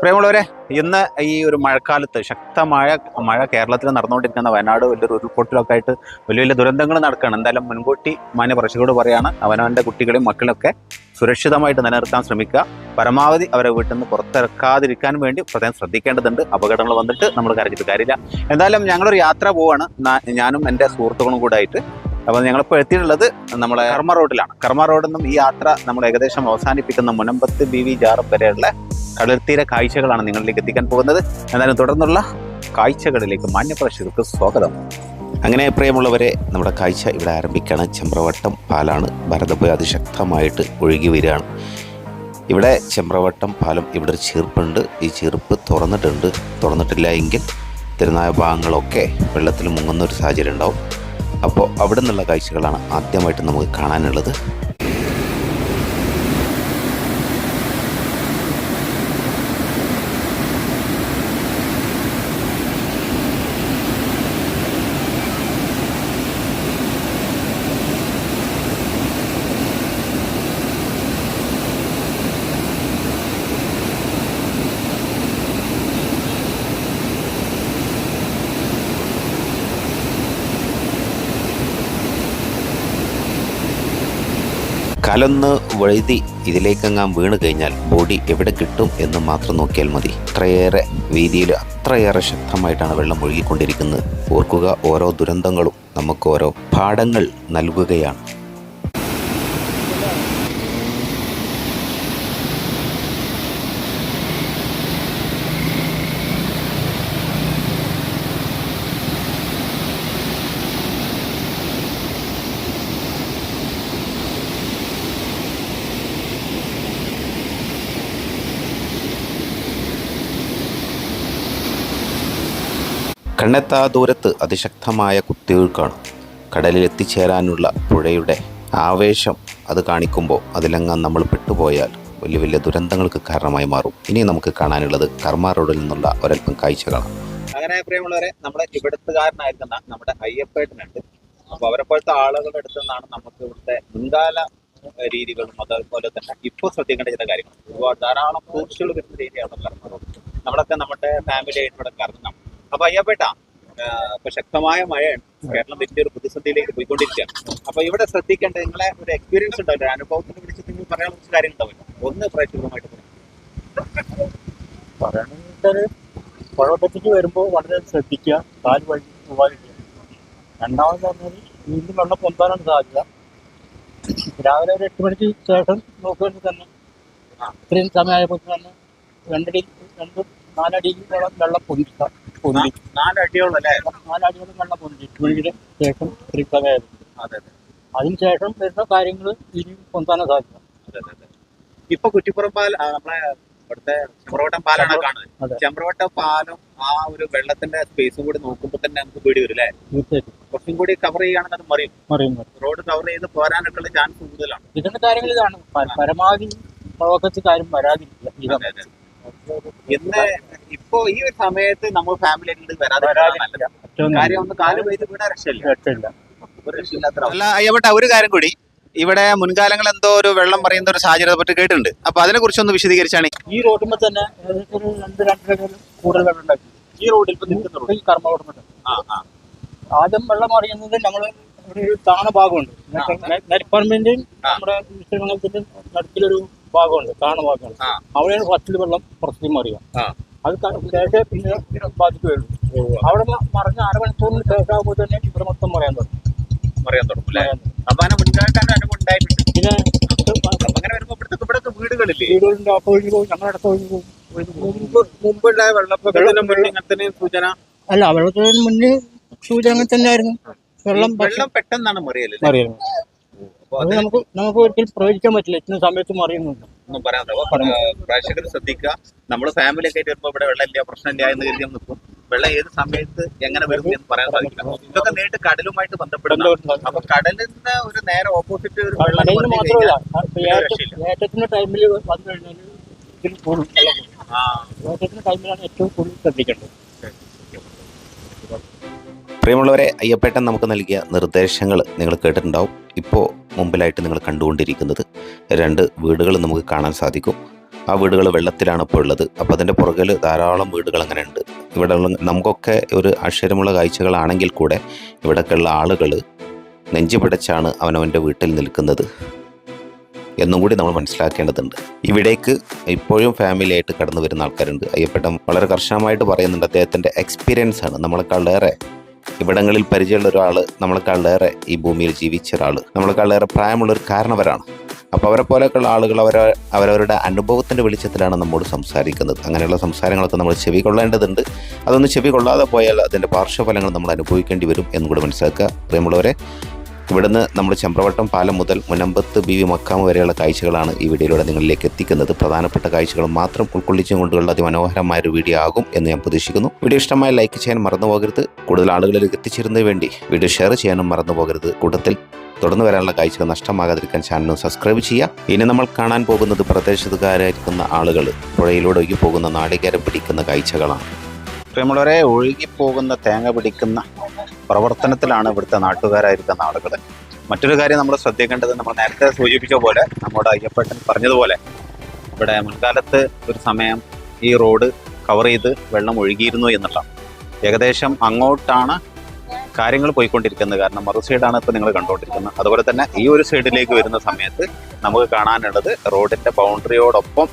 പ്രിയമുള്ളവരെ ഇന്ന് ഈ ഒരു മഴക്കാലത്ത് ശക്തമായ മഴ കേരളത്തിൽ നടന്നുകൊണ്ടിരിക്കുന്ന വയനാട് വലിയൊരു ഉരുൾപൊട്ടലൊക്കെ ആയിട്ട് വലിയ വലിയ ദുരന്തങ്ങൾ നടക്കുകയാണ്. എന്തായാലും മുൻകൂട്ടി മാന്യ പ്രേക്ഷകരോട് പറയാണ് അവനവന്റെ കുട്ടികളെയും മക്കളൊക്കെ സുരക്ഷിതമായിട്ട് നിലനിർത്താൻ ശ്രമിക്കുക. പരമാവധി അവരെ വീട്ടിൽ നിന്ന് പുറത്തിറക്കാതിരിക്കാൻ വേണ്ടി പ്രത്യേകം ശ്രദ്ധിക്കേണ്ടതുണ്ട്. അപകടങ്ങൾ വന്നിട്ട് നമ്മൾ കരഞ്ഞിട്ട് കാര്യമില്ല. എന്തായാലും ഞങ്ങളൊരു യാത്ര പോവാണ്. ഞാനും എന്റെ സുഹൃത്തുക്കളും കൂടെ ആയിട്ട് അപ്പോൾ ഞങ്ങളിപ്പോൾ എത്തിയിട്ടുള്ളത് നമ്മുടെ കർമ്മ റോഡിലാണ്. കർമ്മ റോഡിൽ നിന്നും ഈ യാത്ര നമ്മൾ ഏകദേശം അവസാനിപ്പിക്കുന്ന മുനമ്പത്ത് ബി വി ജാറം വരെയുള്ള കടൽത്തീര കാഴ്ചകളാണ് നിങ്ങളിലേക്ക് എത്തിക്കാൻ പോകുന്നത്. എന്നാലും തുടർന്നുള്ള കാഴ്ചകളിലേക്ക് മാന്യപ്രേക്ഷകർക്ക് സ്വാഗതം. അങ്ങനെ പ്രിയമുള്ളവരെ നമ്മുടെ കാഴ്ച ഇവിടെ ആരംഭിക്കുകയാണ്. ചെമ്പ്രവട്ടം പാലാണ് ഭാരതപ്പുഴ അതിശക്തമായിട്ട് ഒഴുകി വരികയാണ്. ഇവിടെ ചെമ്പ്രവട്ടം പാലം ഇവിടെ ഒരു ചീർപ്പുണ്ട്. ഈ ചീർപ്പ് തുറന്നിട്ടുണ്ട്. തുറന്നിട്ടില്ല എങ്കിൽ തിരുനായ ഭാഗങ്ങളൊക്കെ വെള്ളത്തിൽ മുങ്ങുന്ന ഒരു സാഹചര്യം ഉണ്ടാവും. അപ്പോൾ അവിടെ നിന്നുള്ള കാഴ്ചകളാണ് ആദ്യമായിട്ട് നമുക്ക് കാണാനുള്ളത്. കലൊന്ന് വഴുതി ഇതിലേക്കെങ്ങാൻ വീണ് കഴിഞ്ഞാൽ ബോഡി എവിടെ കിട്ടും എന്ന് മാത്രം നോക്കിയാൽ മതി. അത്രയേറെ വീതിയിൽ അത്രയേറെ ശക്തമായിട്ടാണ് വെള്ളം ഒഴുകിക്കൊണ്ടിരിക്കുന്നത്. ഓർക്കുക ഓരോ ദുരന്തങ്ങളും നമുക്ക് ഓരോ പാഠങ്ങൾ നൽകുകയാണ്. കണ്ണെത്താ ദൂരത്ത് അതിശക്തമായ കുത്തിയൊഴുക്കാണ് കടലിൽ എത്തിച്ചേരാനുള്ള പുഴയുടെ ആവേശം അത് കാണിക്കുമ്പോൾ അതിലെങ്ങാൻ നമ്മൾ പെട്ടുപോയാൽ വലിയ വലിയ ദുരന്തങ്ങൾക്ക് കാരണമായി മാറും. ഇനി നമുക്ക് കാണാനുള്ളത് കർമ്മ റോഡിൽ നിന്നുള്ള ഒരൽപ്പം കാഴ്ചകളാണ്. അങ്ങനെ പ്രിയമുള്ളവരെ നമ്മുടെ ഇവിടുത്തുകാരനായിരിക്കുന്ന നമ്മുടെ അയ്യപ്പേട്ടനുണ്ട്. അപ്പോൾ പോലത്തെ ആളുകളുടെ അടുത്ത് നിന്നാണ് നമുക്ക് ഇവിടുത്തെ മുൻകാല രീതികളും അതുപോലെ തന്നെ ഇപ്പോൾ ശ്രദ്ധിക്കേണ്ട ചില കാര്യങ്ങൾ. ഒരുപാട് ധാരാളം ടൂറിസ്റ്റുകൾ വരുന്ന രീതിയാണ് കർമ്മ റോഡ്. നമ്മുടെ ഫാമിലി ആയിട്ട് ഇവിടെ കറങ്ങണം അപ്പൊ അയ്യപ്പേട്ട ഇപ്പൊ ശക്തമായ മഴയാണ്. കേരളം വലിയൊരു പ്രതിസന്ധിയിലേക്ക് പോയിക്കൊണ്ടിരിക്കുകയാണ്. അപ്പൊ ഇവിടെ ശ്രദ്ധിക്കേണ്ട നിങ്ങളെ ഒരു എക്സ്പീരിയൻസ് ഉണ്ടാവില്ല അനുഭവത്തിനെ വിളിച്ചിട്ട് നിങ്ങൾ പറയാൻ കുറച്ച് കാര്യം ഉണ്ടാവില്ല ഒന്ന് പ്രേക്ഷകരുമായിട്ട് പറയൂ. പറയണെന്ന് പുഴവട്ടത്തേക്ക് വരുമ്പോൾ വളരെ ശ്രദ്ധിക്കുക കാൽ വഴി പോവാതിരിക്കുക. രണ്ടാമത് പറഞ്ഞാൽ വീണ്ടും വെള്ളം പൊന്താനാണ് സാധ്യത. രാവിലെ ഒരു എട്ട് മണിക്ക് ശേഷം നോക്കുകയാണെങ്കിൽ തന്നെ ഇത്രയും സമയമായപ്പോൾ തന്നെ രണ്ടടി രണ്ട് നാലടി വെള്ളം പൊന്തി. പൊന്തി നാലടിയോളം അല്ലേ? നാലടിയോളം വെള്ളം പൊന്തി. ശേഷം ഇത്രയും സമയമായിരുന്നു അതെ അതെ. അതിന് ശേഷം വരുന്ന കാര്യങ്ങൾ അതെ അതെ അതെ. ഇപ്പൊ കുറ്റിപ്പുറം പാൽ നമ്മളെ ഇവിടുത്തെ ചെമ്പ്രവട്ടം പാലാണ്. കാണുന്നത്. ചെമ്പ്രവട്ടം പാലും ആ ഒരു വെള്ളത്തിന്റെ സ്പേസും കൂടി നോക്കുമ്പോൾ തന്നെ നമുക്ക് പേടി വരും അല്ലേ? കുറച്ചും കൂടി കവർ ചെയ്യുകയാണെങ്കിൽ അത് മറിയും. മറിയും റോഡ് കവർ ചെയ്ത് പോരാനൊക്കെ ഉള്ള ചാൻസ് കൂടുതലാണ്. ഇതിന്റെ കാര്യങ്ങൾ ഇതാണ്. പരമാവധി കാര്യം അതെ. ഇന്ന് ഇപ്പൊ ഈ ഒരു സമയത്ത് നമ്മൾ ഫാമിലി ആയിട്ട് വരാതെ കാര്യം ഒന്ന് കാൽ രക്ഷയില്ല. രക്ഷയില്ല. അല്ല അയ്യപ്പെട്ട ഒരു കാര്യം കൂടി. ഇവിടെ മുൻകാലങ്ങൾ എന്തോ ഒരു വെള്ളം പറയുന്ന ഒരു സാഹചര്യത്തെ പറ്റി കേട്ടിട്ടുണ്ട്. അപ്പൊ അതിനെ കുറിച്ച് ഒന്ന് വിശദീകരിച്ചാണ്. ഈ റോഡിൽ തന്നെ രണ്ട് രണ്ടര കൂടുതൽ വെള്ളം ഉണ്ടാക്കി. ഈ റോഡിൽ ഈ കർമ്മ റോഡ് ആ ആ. ആദ്യം വെള്ളം അറിയുന്നത് നമ്മൾ ഒരു താണ ഭാഗമുണ്ട്. നെൽപ്പറമ്പിന്റെയും നമ്മുടെ നടുക്കിലൊരു ഭാഗമുണ്ട് കാണുന്ന ഭാഗമുണ്ട്. അവിടെയാണ് ഫസ്റ്റിൽ വെള്ളം മറിയുക ആ. അത് ശേഷം പിന്നെ ബാധിക്കുകയുള്ളൂ അവിടെ മറിഞ്ഞ അരമണിക്കൂറിന് ശേഷം ആകുമ്പോൾ തന്നെ ഇവിടെ മൊത്തം മറിയാൻ തുടങ്ങും. പറയാൻ തുടങ്ങും അല്ലേ? അപ്പൊ അങ്ങനെ മുൻകാലത്തെ അനുഭവം ഉണ്ടായിട്ടുണ്ട്. പിന്നെ അപ്പൊ അങ്ങനെ വരുമ്പോ ഇവിടുത്തെ ഇവിടുത്തെ വീടുകളില്ലേ? വീടുകളിന്റെ അപ്പം ഒഴിഞ്ഞു പോകും ഞങ്ങളുടെ അടുത്ത് ഒഴിഞ്ഞു പോകും ഒഴിഞ്ഞു പോകും. മുമ്പ് മുമ്പുണ്ടായ വെള്ളപ്പൊക്കത്തിന് മുന്നേ ഇങ്ങനത്തെ സൂചന? അല്ല വെള്ളത്തിന് മുന്നേ സൂചന അങ്ങനെ തന്നെയായിരുന്നു. വെള്ളം വെള്ളം പെട്ടെന്നാണ് മറിയല്ലേ അത് നമുക്ക് നമുക്ക് ഒരിക്കലും പ്രവചിക്കാൻ പറ്റില്ല. ഇന്ന സമയത്ത് മറിയുന്നുണ്ട് ഒന്നും പറയാൻ പ്രേക്ഷകർ ശ്രദ്ധിക്കുക. നമ്മുടെ ഫാമിലി ഒക്കെ ആയിട്ട് വരുമ്പോ ഇവിടെ വെള്ളമില്ല പ്രശ്നമില്ല എന്ന് കരുതി നിൽക്കും വെള്ളം ഏത് സമയത്ത് എങ്ങനെ വരും എന്ന് പറയാൻ സാധിക്കില്ല. ഇതൊക്കെ നേരിട്ട് കടലുമായിട്ട് ബന്ധപ്പെടുന്ന അപ്പൊ കടലിന് ഒരു നേരെ ഓപ്പോസിറ്റ് ഒരു വെള്ളം മാത്രമല്ല. ഏറ്റത്തിന്റെ ടൈമിൽ വന്നു കഴിഞ്ഞാൽ ഇതിൽ കൂടും ആ. ഏറ്റത്തിന്റെ ടൈമിലാണ് ഏറ്റവും കൂടുതൽ ശ്രദ്ധിക്കേണ്ടത്. പ്രിയമുള്ളവരെ അയ്യപ്പേട്ടൻ നമുക്ക് നൽകിയ നിർദ്ദേശങ്ങൾ നിങ്ങൾ കേട്ടിട്ടുണ്ടാവും. ഇപ്പോൾ മുമ്പിലായിട്ട് നിങ്ങൾ കണ്ടുകൊണ്ടിരിക്കുന്നത് രണ്ട് വീടുകൾ നമുക്ക് കാണാൻ സാധിക്കും. ആ വീടുകൾ വെള്ളത്തിലാണ് ഇപ്പോൾ ഉള്ളത്. അപ്പോൾ അതിന്റെ പുറകിൽ ധാരാളം വീടുകൾ അങ്ങനെ ഉണ്ട്. ഇവിടെ നമുക്കൊക്കെ ഒരു ആശ്ചര്യമുള്ള കാഴ്ചകളാണെങ്കിൽ കൂടെ ഇവിടെയൊക്കെയുള്ള ആളുകൾ നെഞ്ചു പിടച്ചാണ് അവനവന്റെ വീട്ടിൽ നിൽക്കുന്നത് എന്നും കൂടി നമ്മൾ മനസ്സിലാക്കേണ്ടതുണ്ട്. ഇവിടേക്ക് ഇപ്പോഴും ഫാമിലിയായിട്ട് കടന്നു വരുന്ന ആൾക്കാരുണ്ട്. അയ്യപ്പെട്ടം വളരെ കർശനമായിട്ട് പറയുന്നുണ്ട്. അദ്ദേഹത്തിന്റെ എക്സ്പീരിയൻസ് ആണ്. നമ്മളെക്കാളേറെ ഇവിടങ്ങളിൽ പരിചയമുള്ള ഒരാൾ നമ്മളെക്കാളേറെ ഈ ഭൂമിയിൽ ജീവിച്ച ഒരാൾ നമ്മളെക്കാളേറെ പ്രായമുള്ള ഒരു കാരണവരാണ്. അപ്പോൾ അവരെ പോലെയൊക്കെയുള്ള ആളുകൾ അവർ അവരവരുടെ അനുഭവത്തിന്റെ വെളിച്ചത്തിലാണ് നമ്മോട് സംസാരിക്കുന്നത്. അങ്ങനെയുള്ള സംസാരങ്ങളൊക്കെ നമ്മൾ ചെവി കൊള്ളേണ്ടതുണ്ട്. അതൊന്ന് ചെവി കൊള്ളാതെ പോയാൽ അതിന്റെ പാർശ്വഫലങ്ങൾ നമ്മൾ അനുഭവിക്കേണ്ടി വരും എന്നും കൂടി മനസ്സിലാക്കുക. പ്രിയമുള്ളവരെ ഇവിടുന്ന് നമ്മൾ ചമ്പ്രവട്ടം പാലം മുതൽ മുനമ്പത്ത് ബി വി മക്കാമ് വരെയുള്ള കാഴ്ചകളാണ് ഈ വീഡിയോയിലൂടെ നിങ്ങളിലേക്ക് എത്തിക്കുന്നത്. പ്രധാനപ്പെട്ട കാഴ്ചകൾ മാത്രം ഉൾക്കൊള്ളിച്ചും കൊണ്ടുള്ള അതിമനോഹരമായ ഒരു വീഡിയോ ആകും എന്ന് ഞാൻ പ്രതീക്ഷിക്കുന്നു. വീഡിയോ ഇഷ്ടമായി ലൈക്ക് ചെയ്യാൻ മറന്നു പോകരുത്. കൂടുതൽ ആളുകളിലേക്ക് എത്തിച്ചേരുന്നതിന് വേണ്ടി വീഡിയോ ഷെയർ ചെയ്യാനും മറന്നു പോകരുത്. കൂട്ടത്തിൽ തുടർന്ന് വരാനുള്ള കാഴ്ചകൾ നഷ്ടമാകാതിരിക്കാൻ ചാനൽ സബ്സ്ക്രൈബ് ചെയ്യുക. ഇനി നമ്മൾ കാണാൻ പോകുന്നത് പ്രദേശത്തുകാരായിരിക്കുന്ന ആളുകൾ പുഴയിലൂടെ ഒഴുകി പോകുന്ന നാളികേരം പിടിക്കുന്ന കാഴ്ചകളാണ്. പ്രിയമുള്ളവരെ ഒഴുകിപ്പോകുന്ന തേങ്ങ പിടിക്കുന്ന പ്രവർത്തനത്തിലാണ് ഇവിടുത്തെ നാട്ടുകാരായിരിക്കുന്ന ആളുകൾ മറ്റൊരു കാര്യം നമ്മൾ ശ്രദ്ധിക്കേണ്ടത് നമ്മൾ നേരത്തെ സൂചിപ്പിച്ച പോലെ നമ്മുടെ അയ്യപ്പേട്ടൻ പറഞ്ഞതുപോലെ ഇവിടെ മുൻകാലത്ത് ഒരു സമയം ഈ റോഡ് കവർ ചെയ്ത് വെള്ളം ഒഴുകിയിരുന്നു എന്നുള്ള ഏകദേശം അങ്ങോട്ടാണ് കാര്യങ്ങൾ പോയിക്കൊണ്ടിരിക്കുന്നത്. കാരണം മറു സൈഡാണ് ഇപ്പോൾ നിങ്ങൾ കണ്ടുകൊണ്ടിരിക്കുന്നത് അതുപോലെ തന്നെ ഈ ഒരു സൈഡിലേക്ക് വരുന്ന സമയത്ത് നമുക്ക് കാണാനുള്ളത് റോഡിന്റെ ബൗണ്ടറിയോടൊപ്പം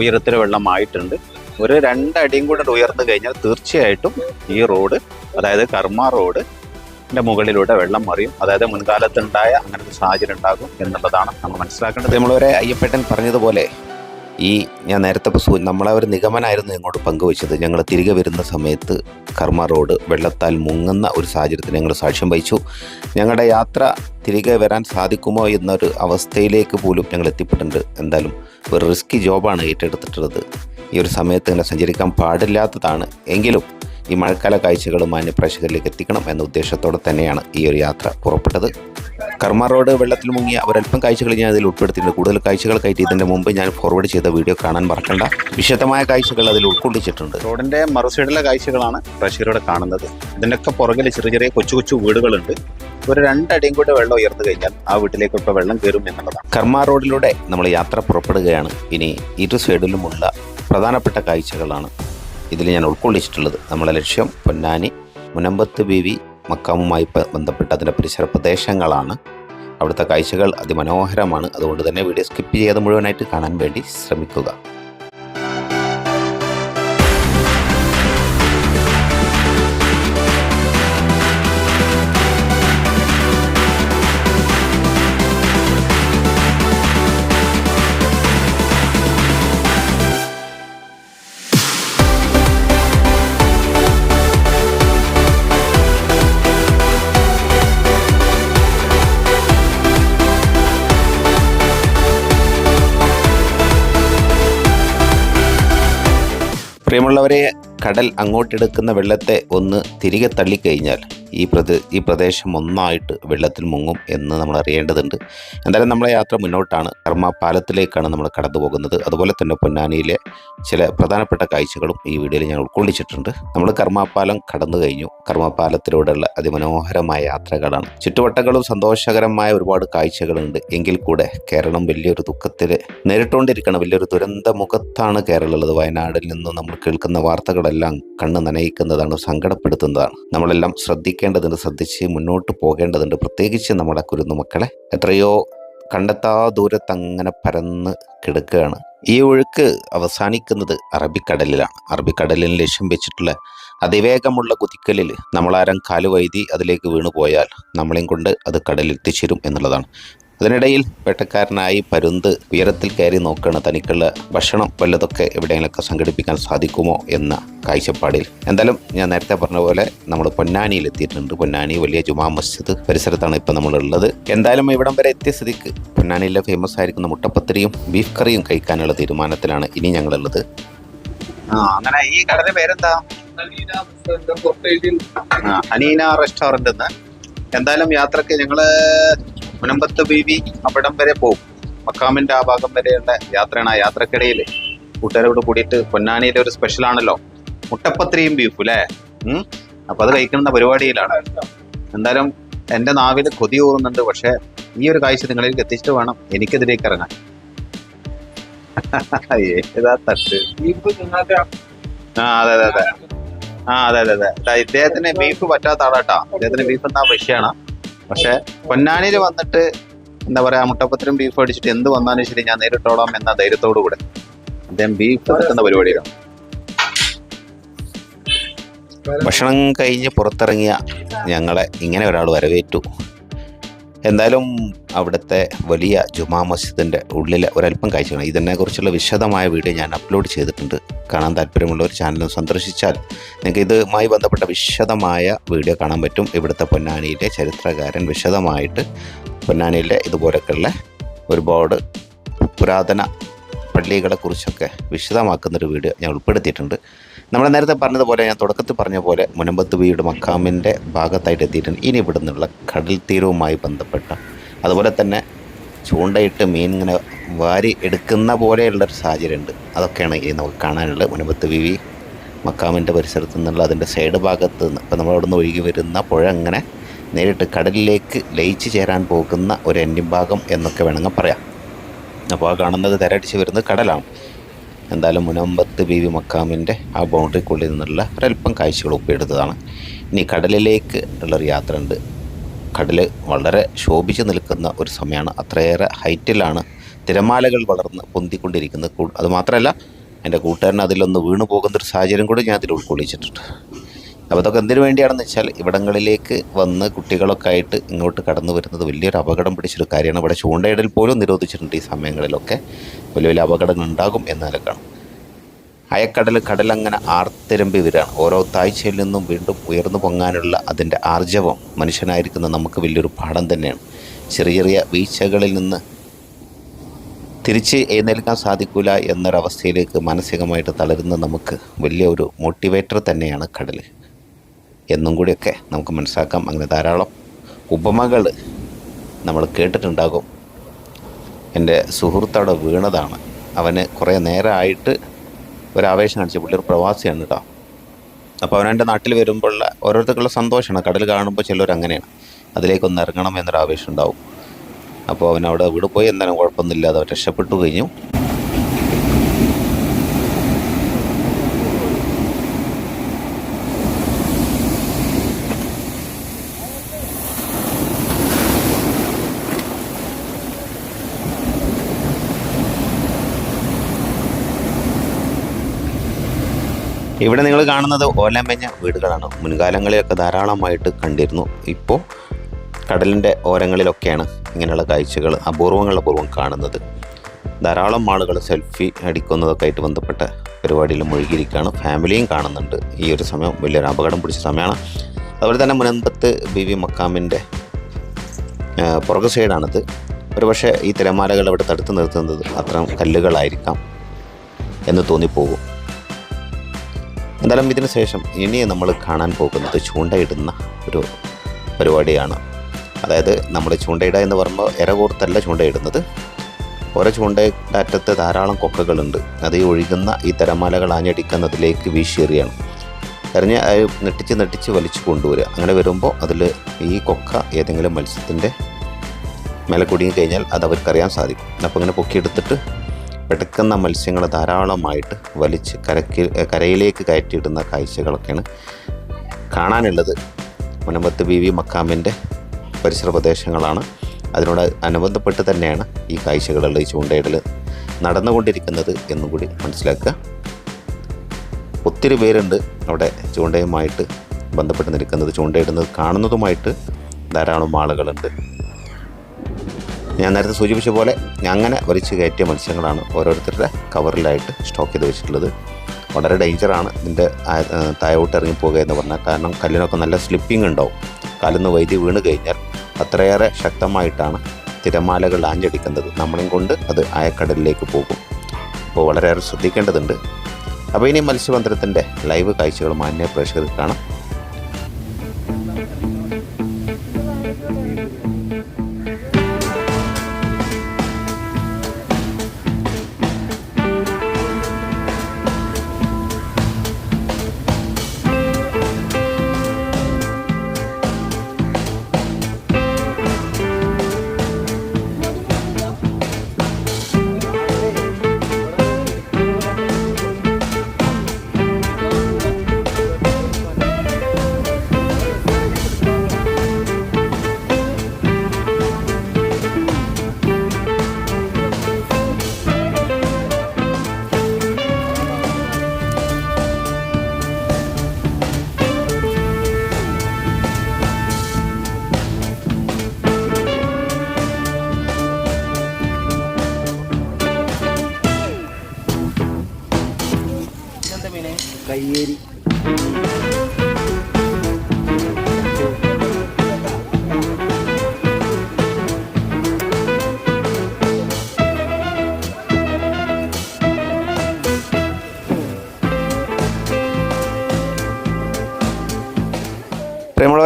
ഉയരത്തിൽ വെള്ളമായിട്ടുണ്ട്. ഒരു രണ്ടടിയും കൂടെ ഉയർന്നു കഴിഞ്ഞാൽ തീർച്ചയായിട്ടും ഈ റോഡ് അതായത് കർമ്മ റോഡ് മുകളിലൂടെ വെള്ളം മറിയും. അതായത് മുൻകാലത്തുണ്ടായ അങ്ങനെ ഒരു സാഹചര്യം ഉണ്ടാകും എന്നുള്ളതാണ് നമ്മൾ മനസ്സിലാക്കേണ്ടത്. നമ്മളൊരു അയ്യപ്പേട്ടൻ പറഞ്ഞതുപോലെ ഈ ഞാൻ നേരത്തെ സൂ നമ്മളെ ഒരു നിഗമനായിരുന്നു ഇങ്ങോട്ട് പങ്കുവച്ചത്. ഞങ്ങൾ തിരികെ വരുന്ന സമയത്ത് കർമ്മ റോഡ് വെള്ളത്താൽ മുങ്ങുന്ന ഒരു സാഹചര്യത്തിന് ഞങ്ങൾ സാക്ഷ്യം വഹിച്ചു. ഞങ്ങളുടെ യാത്ര തിരികെ വരാൻ സാധിക്കുമോ എന്നൊരു അവസ്ഥയിലേക്ക് പോലും ഞങ്ങൾ എത്തിപ്പെട്ടിട്ടുണ്ട്. എന്തായാലും ഒരു റിസ്കി ജോബാണ് ഏറ്റെടുത്തിട്ടുള്ളത്. ഈ ഒരു സമയത്ത് ഇങ്ങനെ സഞ്ചരിക്കാൻ പാടില്ലാത്തതാണ്. എങ്കിലും ഈ മഴക്കാല കാഴ്ചകൾ മാന്യപ്രേക്ഷകരിലേക്ക് എത്തിക്കണം എന്ന ഉദ്ദേശത്തോടെ തന്നെയാണ് ഈ ഒരു യാത്ര പുറപ്പെട്ടത്. കർമ്മ റോഡ് വെള്ളത്തിൽ മുങ്ങിയ ഒരല്പം കാഴ്ചകൾ ഞാൻ അതിൽ ഉൾപ്പെടുത്തിയിട്ടുണ്ട്. കൂടുതൽ കാഴ്ചകൾ കയറ്റി ഇതിന്റെ മുമ്പ് ഞാൻ ഫോർവേഡ് ചെയ്ത വീഡിയോ കാണാൻ മറക്കണ്ട. വിശദമായ കാഴ്ചകൾ അതിൽ ഉൾക്കൊള്ളിച്ചിട്ടുണ്ട്. റോഡിന്റെ മറുസൈഡിലെ കാഴ്ചകളാണ് പ്രേക്ഷകരോട് കാണുന്നത്. ഇതിനൊക്കെ പുറകിൽ ചെറിയ ചെറിയ കൊച്ചു കൊച്ചു വീടുകളുണ്ട്. ഒരു രണ്ടടിയും കൂടെ വെള്ളം ഉയർന്നു കഴിഞ്ഞാൽ ആ വീട്ടിലേക്കൊക്കെ വെള്ളം കയറും എന്നുള്ളതാണ്. കർമ്മ റോഡിലൂടെ നമ്മൾ യാത്ര പുറപ്പെടുകയാണ്. ഇനി ഇരു സൈഡിലുമുള്ള പ്രധാനപ്പെട്ട കാഴ്ചകളാണ് ഇതിൽ ഞാൻ ഉൾക്കൊള്ളിച്ചിട്ടുള്ളത്. നമ്മളെ ലക്ഷ്യം പൊന്നാനി മുനമ്പത്ത് ബീവി മക്കാമുമായി ബന്ധപ്പെട്ട അതിന്റെ പരിസര പ്രദേശങ്ങളാണ്. അവിടുത്തെ കാഴ്ചകൾ അതിമനോഹരമാണ്. അതുകൊണ്ട് തന്നെ വീഡിയോ സ്കിപ്പ് ചെയ്യാതെ മുഴുവനായിട്ട് കാണാൻ വേണ്ടി ശ്രമിക്കുക. പ്രിയമുള്ളവരെ കടൽ അങ്ങോട്ടെടുക്കുന്ന വെള്ളത്തെ ഒന്ന് തിരികെ തള്ളിക്കഴിഞ്ഞാൽ ഈ പ്രദേ ഈ പ്രദേശം ഒന്നായിട്ട് വെള്ളത്തിൽ മുങ്ങും എന്ന് നമ്മൾ അറിയേണ്ടതുണ്ട്. എന്തായാലും നമ്മളെ യാത്ര മുന്നോട്ടാണ്. കർമ്മ പാലത്തിലേക്കാണ് നമ്മൾ കടന്നു പോകുന്നത് അതുപോലെ തന്നെ പൊന്നാനിയിലെ ചില പ്രധാനപ്പെട്ട കാഴ്ചകളും ഈ വീഡിയോയിൽ ഞാൻ ഉൾക്കൊള്ളിച്ചിട്ടുണ്ട്. നമ്മൾ കർമ്മപാലം കടന്നു കഴിഞ്ഞു. കർമ്മപാലത്തിലൂടെയുള്ള അതിമനോഹരമായ യാത്രകളാണ്. ചുറ്റുവട്ടങ്ങളും സന്തോഷകരമായ ഒരുപാട് കാഴ്ചകളുണ്ട്. എങ്കിൽ കൂടെ കേരളം വലിയൊരു ദുഃഖത്തിൽ നേരിട്ടുകൊണ്ടിരിക്കണം വലിയൊരു ദുരന്ത മുഖത്താണ് കേരളം ഉള്ളത് വയനാടിൽ നിന്ന് നമ്മൾ കേൾക്കുന്ന വാർത്തകളെല്ലാം കണ്ണ് നനയിക്കുന്നതാണ് സങ്കടപ്പെടുത്തുന്നതാണ്. നമ്മളെല്ലാം ശ്രദ്ധിക്കേണ്ടതുണ്ട് ശ്രദ്ധിച്ച് മുന്നോട്ട് പോകേണ്ടതുണ്ട് പ്രത്യേകിച്ച് നമ്മുടെ കുരുന്നു മക്കളെ. എത്രയോ കണ്ടെത്താ ദൂരത്തങ്ങനെ പരന്ന് കിടക്കുകയാണ്. ഈ ഒഴുക്ക് അവസാനിക്കുന്നത് അറബിക്കടലിലാണ്. അറബിക്കടലിൽ ലക്ഷ്യം വെച്ചിട്ടുള്ള അതിവേഗമുള്ള കുതിക്കലിൽ നമ്മളാരം കാലുവൈതി അതിലേക്ക് വീണുപോയാൽ നമ്മളെയും കൊണ്ട് അത് കടലിൽ എത്തിച്ചേരും എന്നുള്ളതാണ്. അതിനിടയിൽ വേട്ടക്കാരനായി പരുന്ത് ഉയരത്തിൽ കയറി നോക്കുകയാണ് തനിക്കുള്ള ഭക്ഷണം. വല്ലതൊക്കെ എവിടെയെങ്കിലൊക്കെ സംഘടിപ്പിക്കാൻ സാധിക്കുമോ എന്ന കാഴ്ചപ്പാടിൽ. എന്തായാലും ഞാൻ നേരത്തെ പറഞ്ഞ പോലെ നമ്മൾ പൊന്നാനിയിൽ എത്തിയിട്ടുണ്ട്. പൊന്നാനി വലിയ ജുമാ മസ്ജിദ് പരിസരത്താണ് ഇപ്പം നമ്മളുള്ളത്. എന്തായാലും ഇവിടം വരെ എത്തിയ സ്ഥിതിക്ക് പൊന്നാനിയിലെ ഫേമസ് ആയിരിക്കുന്ന മുട്ടപ്പത്തിരിയും ബീഫ് കറിയും കഴിക്കാനുള്ള തീരുമാനത്തിലാണ് ഇനി ഞങ്ങളുള്ളത്. അങ്ങനെ ഈ കടയുടെ പേരെന്താ? അനീന റെസ്റ്റോറന്റ് എന്തായാലും യാത്രയ്ക്ക് ഞങ്ങൾ മുനമ്പത്ത് ബീവി അവിടം വരെ പോകും മക്കാമിന്റെ ആ ഭാഗം വരെയുള്ള യാത്രയാണ് ആ യാത്രക്കിടയിൽ കൂട്ടുകാരോട് കൂടിയിട്ട് പൊന്നാനിയിലെ ഒരു സ്പെഷ്യൽ ആണല്ലോ. മുട്ടപ്പത്രിയും ബീഫും അല്ലേ ഉം? അപ്പൊ അത് കഴിക്കുന്ന പരിപാടിയിലാണ്. എന്തായാലും എന്റെ നാവിൽ കൊതി കൂറുന്നുണ്ട് പക്ഷേ ഈ ഒരു കാഴ്ച നിങ്ങളിലേക്ക് എത്തിച്ചിട്ട് വേണം. എനിക്കെതിരേക്ക് ഇറങ്ങാൻ. ഏതാ തട്ട്? ആ അതെ അതെ അതെ. ആ അതെ അതെ അതെ. ഇദ്ദേഹത്തിന് ബീഫ് പറ്റാത്ത ആളാട്ടാ. ഇദ്ദേഹത്തിന് ബീഫ് എന്താ വിഷയമാണ് പക്ഷെ പൊന്നാനിയിൽ വന്നിട്ട് എന്താ പറയാ മുട്ടപ്പത്തിനും ബീഫ് അടിച്ചിട്ട് എന്ത് വന്നാലും ശരി ഞാൻ നേരിട്ടോളാം എന്ന ധൈര്യത്തോടു കൂടെ. അദ്ദേഹം ബീഫ് എടുക്കുന്ന പരിപാടിയിലാണ് ഭക്ഷണം കഴിഞ്ഞ് പുറത്തിറങ്ങിയ ഞങ്ങളെ ഇങ്ങനെ ഒരാൾ വരവേറ്റു. എന്തായാലും അവിടുത്തെ വലിയ ജുമാ മസ്ജിദിന്റെ ഉള്ളിലെ ഒരല്പം കാഴ്ചയാണ്. ഇതിനെക്കുറിച്ചുള്ള വിശദമായ വീഡിയോ ഞാൻ അപ്ലോഡ് ചെയ്തിട്ടുണ്ട്. കാണാൻ താല്പര്യമുള്ള ഒരു ചാനൽ സന്ദർശിച്ചാൽ നിങ്ങൾക്ക് ഇതുമായി ബന്ധപ്പെട്ട വിശദമായ വീഡിയോ കാണാൻ പറ്റും. ഇവിടുത്തെ പൊന്നാനിയിലെ ചരിത്രകാരൻ വിശദമായിട്ട് പൊന്നാനിയിലെ ഇതുപോലൊക്കെയുള്ള ഒരുപാട് പുരാതന പള്ളികളെക്കുറിച്ചൊക്കെ വിശദമാക്കുന്നൊരു വീഡിയോ ഞാൻ ഉൾപ്പെടുത്തിയിട്ടുണ്ട്. നമ്മൾ നേരത്തെ പറഞ്ഞതുപോലെ ഞാൻ തുടക്കത്തിൽ പറഞ്ഞ പോലെ മുനമ്പത്ത് വീട് മക്കാമിന്റെ ഭാഗത്തായിട്ട് എത്തിയിട്ടുണ്ട്. ഇനി ഇവിടെ നിന്നുള്ള കടൽ തീരവുമായി ബന്ധപ്പെട്ട അതുപോലെ തന്നെ ചൂണ്ടയിട്ട് മീൻ ഇങ്ങനെ വാരി എടുക്കുന്ന പോലെയുള്ളൊരു സാഹചര്യമുണ്ട്. അതൊക്കെയാണ് ഇനി നമുക്ക് കാണാനുള്ളത്. മുനമ്പത്ത് വീവി മക്കാമിന്റെ പരിസരത്ത് നിന്നുള്ള അതിന്റെ സൈഡ് ഭാഗത്ത് നിന്ന്. ഇപ്പം നമ്മൾ അവിടെ നിന്ന് ഒഴുകി വരുന്ന പുഴ അങ്ങനെ നേരിട്ട് കടലിലേക്ക് ലയിച്ചു ചേരാൻ പോകുന്ന ഒരു അന്യഭാഗം ഭാഗം എന്നൊക്കെ വേണമെങ്കിൽ പറയാം. അപ്പോൾ ആ കാണുന്നത് തരടിച്ച് വരുന്നത് കടലാണ്. എന്തായാലും മുനമ്പത്ത് ബി വി മക്കാമിന്റെ ആ ബൗണ്ടറിക്കുള്ളിൽ നിന്നുള്ള ഒരല്പം കാഴ്ചകൾ ഒപ്പിയെടുത്തതാണ്. ഇനി കടലിലേക്ക് ഉള്ളൊരു യാത്ര ഉണ്ട് കടൽ വളരെ ശോഭിച്ച് നിൽക്കുന്ന ഒരു സമയമാണ്. അത്രയേറെ ഹൈറ്റിലാണ് തിരമാലകൾ വളർന്ന് പൊന്തിക്കൊണ്ടിരിക്കുന്നത്. അതുമാത്രമല്ല എന്റെ കൂട്ടുകാരൻ അതിലൊന്ന് വീണു പോകുന്നൊരു സാഹചര്യം കൂടി ഞാൻ അതിൽ ഉൾക്കൊള്ളിച്ചിട്ടുണ്ട്. അപ്പോൾ അതൊക്കെ എന്തിനു വേണ്ടിയാണെന്ന് വെച്ചാൽ ഇവിടങ്ങളിലേക്ക് വന്ന് കുട്ടികളൊക്കെ ആയിട്ട് ഇങ്ങോട്ട് കടന്നു വരുന്നത് വലിയൊരു അപകടം പിടിച്ചൊരു കാര്യമാണ്. ഇവിടെ ചൂണ്ടയിടൽ പോലും നിരോധിച്ചിട്ടുണ്ട് ഈ സമയങ്ങളിലൊക്കെ. വലിയ വലിയ അപകടങ്ങൾ ഉണ്ടാകും എന്നാലൊക്കെയാണ് അയക്കടൽ അയക്കടൽ കടലങ്ങനെ ആർത്തിരമ്പി വരികയാണ്. ഓരോ താഴ്ചയിൽ നിന്നും വീണ്ടും ഉയർന്നു പൊങ്ങാനുള്ള അതിന്റെ ആർജവം മനുഷ്യനായിരിക്കുന്ന നമുക്ക് വലിയൊരു പാഠം തന്നെയാണ്. ചെറിയ ചെറിയ വീഴ്ചകളിൽ നിന്ന് തിരിച്ച് എഴുന്നേൽക്കാൻ സാധിക്കില്ല എന്നൊരവസ്ഥയിലേക്ക് മാനസികമായിട്ട് തളരുന്ന നമുക്ക് വലിയ ഒരു മോട്ടിവേറ്റർ തന്നെയാണ് കടൽ. എന്നും കൂടിയൊക്കെ നമുക്ക് മനസ്സിലാക്കാം. അങ്ങനെ ധാരാളം ഉപമകൾ നമ്മൾ കേട്ടിട്ടുണ്ടാകും. എന്റെ സുഹൃത്തവിടെ വീണതാണ്. അവന് കുറേ നേരമായിട്ട് ഒരാവേശം കാണിച്ച പുള്ളി ഒരു പ്രവാസിയാണ് കേട്ടോ. അപ്പോൾ അവൻ എന്റെ നാട്ടിൽ വരുമ്പോഴുള്ള ഓരോരുത്തർക്കുള്ള സന്തോഷമാണ്. കടൽ കാണുമ്പോൾ ചിലർ അങ്ങനെയാണ്. അതിലേക്കൊന്ന് ഇറങ്ങണം എന്നൊരു ആവേശം ഉണ്ടാവും. അപ്പോൾ അവൻ അവിടെ വീട് പോയി. എന്തായാലും കുഴപ്പമൊന്നുമില്ലാതെ രക്ഷപ്പെട്ടു കഴിഞ്ഞു. ഇവിടെ നിങ്ങൾ കാണുന്നത് ഓലമെഞ്ഞ വീടുകളാണ്. മുൻകാലങ്ങളിലൊക്കെ ധാരാളമായിട്ട് കണ്ടിരുന്നു. ഇപ്പോൾ കടലിന്റെ ഓരങ്ങളിലൊക്കെയാണ് ഇങ്ങനെയുള്ള കാഴ്ചകൾ അപൂർവങ്ങൾ അപൂർവം കാണുന്നത്. ധാരാളം ആളുകൾ സെൽഫി അടിക്കുന്നതൊക്കെ ആയിട്ട് ബന്ധപ്പെട്ട പരിപാടിയിൽ മുഴുകിയിരിക്കുകയാണ്. ഫാമിലിയും കാണുന്നുണ്ട്. ഈ ഒരു സമയം വലിയൊരു അപകടം പിടിച്ച സമയമാണ്. അതുപോലെ തന്നെ മുനമ്പത്ത് ബി വി മക്കാമിന്റെ പുറകു സൈഡാണിത്. ഒരു പക്ഷേ ഈ തിരമാലകൾ അവിടെ തടുത്ത് നിർത്തുന്നത് അത്തരം കല്ലുകളായിരിക്കാം എന്ന് തോന്നിപ്പോകും. എന്തായാലും ഇതിന് ശേഷം ഇനി നമ്മൾ കാണാൻ പോകുന്നത് ചൂണ്ടയിടുന്ന ഒരു പരിപാടിയാണ്. അതായത് നമ്മൾ ചൂണ്ടയിട എന്ന് പറയുമ്പോൾ ഇര കോർത്തല്ല ചൂണ്ടയിടുന്നത്. ഓരോ ചൂണ്ടയുടെ അറ്റത്ത് ധാരാളം കൊക്കകളുണ്ട്. അത് ഈ ഒഴുകുന്ന ഈ തിരമാലകൾ ആഞ്ഞടിക്കുന്നതിലേക്ക് വീശിയെറിയാണ്. എറിഞ്ഞ് നെട്ടിച്ച് നെട്ടിച്ച് വലിച്ചു കൊണ്ടുവരിക. അങ്ങനെ വരുമ്പോൾ അതിൽ ഈ കൊക്ക ഏതെങ്കിലും മത്സ്യത്തിന്റെ മേലെ കുടുങ്ങി കഴിഞ്ഞാൽ അത് അവർക്കറിയാൻ സാധിക്കും. അപ്പോൾ ഇങ്ങനെ പൊക്കിയെടുത്തിട്ട് എടുക്കുന്ന മത്സ്യങ്ങൾ ധാരാളമായിട്ട് വലിച്ച് കരക്ക് കരയിലേക്ക് കയറ്റിയിടുന്ന കാഴ്ചകളൊക്കെയാണ് കാണാനുള്ളത്. മുനമ്പത്ത് ബി വി മക്കാമിന്റെ പരിസര പ്രദേശങ്ങളാണ്. അതിനോട് അനുബന്ധപ്പെട്ട് തന്നെയാണ് ഈ കാഴ്ചകളുള്ള ഈ ചൂണ്ടയിടൽ നടന്നുകൊണ്ടിരിക്കുന്നത് എന്നും കൂടി മനസ്സിലാക്കുക. ഒത്തിരി പേരുണ്ട് അവിടെ ചൂണ്ടയുമായിട്ട് ബന്ധപ്പെട്ട് നിൽക്കുന്നത്. ചൂണ്ടയിടുന്നത് കാണുന്നതുമായിട്ട് ധാരാളം ആളുകളുണ്ട്. ഞാൻ നേരത്തെ സൂചിപ്പിച്ച പോലെ അങ്ങനെ വലിച്ചു കയറ്റിയ മത്സ്യങ്ങളാണ് ഓരോരുത്തരുടെ കവറിലായിട്ട് സ്റ്റോക്ക് ചെയ്ത് വെച്ചിട്ടുള്ളത്. വളരെ ഡേഞ്ചറാണ് ഇതിന്റെ തായോട്ട് ആ, താഴോട്ട് ഇറങ്ങി പോകുക എന്ന് പറഞ്ഞാൽ. കാരണം കല്ലിനൊക്കെ നല്ല സ്ലിപ്പിംഗ് ഉണ്ടാവും. കാലിന്ന് വൈദ്യു വീണ് കഴിഞ്ഞാൽ അത്രയേറെ ശക്തമായിട്ടാണ് തിരമാലകൾ ആഞ്ഞടിക്കുന്നത്. നമ്മളെയും കൊണ്ട് അത് ആയക്കടലിലേക്ക് പോകും. അപ്പോൾ വളരെയേറെ ശ്രദ്ധിക്കേണ്ടതുണ്ട്. അപ്പോൾ ഇനി മത്സ്യബന്ധനത്തിന്റെ ലൈവ് കാഴ്ചകൾ മാന്യ പ്രേക്ഷകർക്ക് കാണാം.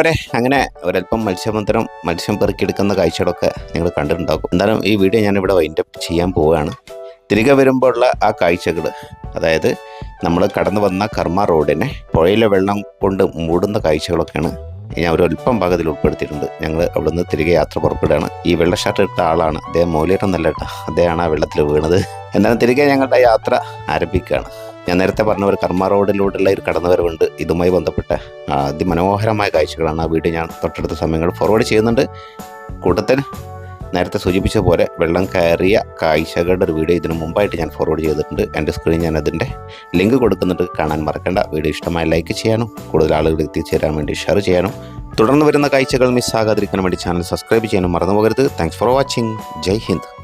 പ്രിയമുള്ളവരെ അങ്ങനെ ഒരല്പം മത്സ്യബന്ധനം മത്സ്യം പെറുക്കിയെടുക്കുന്ന കാഴ്ചകളൊക്കെ നിങ്ങൾ കണ്ടിട്ടുണ്ടാകും. എന്തായാലും ഈ വീഡിയോ ഞാനിവിടെ വൈൻഡപ്പ് ചെയ്യാൻ പോവുകയാണ്. തിരികെ വരുമ്പോഴുള്ള ആ കാഴ്ചകൾ അതായത് നമ്മൾ കടന്നു വന്ന കർമ്മ റോഡിനെ പുഴയിലെ വെള്ളം കൊണ്ട് മൂടുന്ന കാഴ്ചകളൊക്കെയാണ് ഞാൻ ഒരു അല്പം ഭാഗത്തിൽ ഉൾപ്പെടുത്തിയിട്ടുണ്ട്. ഞങ്ങൾ അവിടുന്ന് തിരികെ യാത്ര പുറപ്പെടുകയാണ്. ഈ വെള്ള ഷർട്ട് ഇട്ട ആളാണ്. അദ്ദേഹം മൂലയിട്ടൊന്നല്ല കേട്ടോ. അദ്ദേഹമാണ് ആ വെള്ളത്തിൽ വീണത്. എന്നാലും തിരികെ ഞങ്ങളുടെ യാത്ര ആരംഭിക്കുകയാണ്. ഞാൻ നേരത്തെ പറഞ്ഞ ഒരു കർമ്മ റോഡിലൂടെയുള്ള ഒരു കടന്നുവരവുണ്ട്. ഇതുമായി ബന്ധപ്പെട്ട അതിമനോഹരമായ കാഴ്ചകളാണ് ആ വീട് ഞാൻ തൊട്ടടുത്ത സമയങ്ങൾ ഫോർവേഡ് ചെയ്യുന്നുണ്ട്. കൂട്ടത്തിൽ നേരത്തെ സൂചിപ്പിച്ച പോലെ വെള്ളം കയറിയ കാഴ്ചകളുടെ ഒരു വീഡിയോ ഇതിനു മുമ്പായിട്ട് ഞാൻ ഫോർവേഡ് ചെയ്തിട്ടുണ്ട്. എന്റെ സ്ക്രീൻ ഞാൻ അതിന്റെ ലിങ്ക് കൊടുക്കുന്നുണ്ട്. കാണാൻ മറക്കണ്ട. വീഡിയോ ഇഷ്ടമായി ലൈക്ക് ചെയ്യാനും കൂടുതൽ ആളുകൾ എത്തിച്ചേരാൻ വേണ്ടി ഷെയർ ചെയ്യാനും. തുടർന്ന് വരുന്ന കാഴ്ചകൾ മിസ്സാകാതിരിക്കാൻ വേണ്ടി ചാനൽ സബ്സ്ക്രൈബ് ചെയ്യാനും മറന്നു പോകരുത്. Thanks for watching Jai Hind.